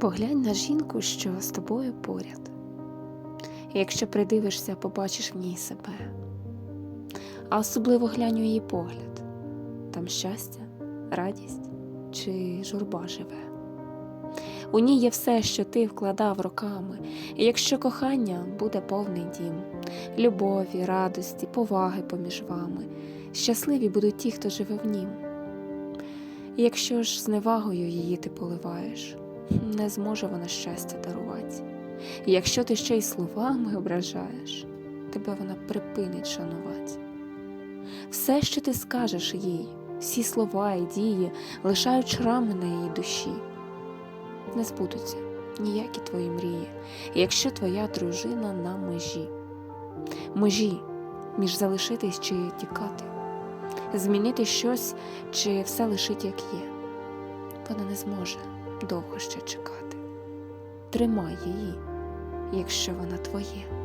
Поглянь на жінку, що з тобою поряд. Якщо придивишся, побачиш в ній себе. А особливо глянь у її погляд там щастя, радість чи журба живе. У ній є все, що ти вкладав роками, і якщо кохання буде повний дім, любові, радості, поваги поміж вами, щасливі будуть ті, хто живе в нім. І якщо ж з невагою її ти поливаєш, не зможе вона щастя дарувати. І якщо ти ще й словами ображаєш, тебе вона припинить шанувати. Все, що ти скажеш їй, всі слова і дії лишають шрами на її душі. Не збудуться ніякі твої мрії, якщо твоя дружина на межі, межі між залишитись чи тікати, змінити щось чи все лишить як є. Вона не зможе довго ще чекати. Тримай її, якщо вона твоє.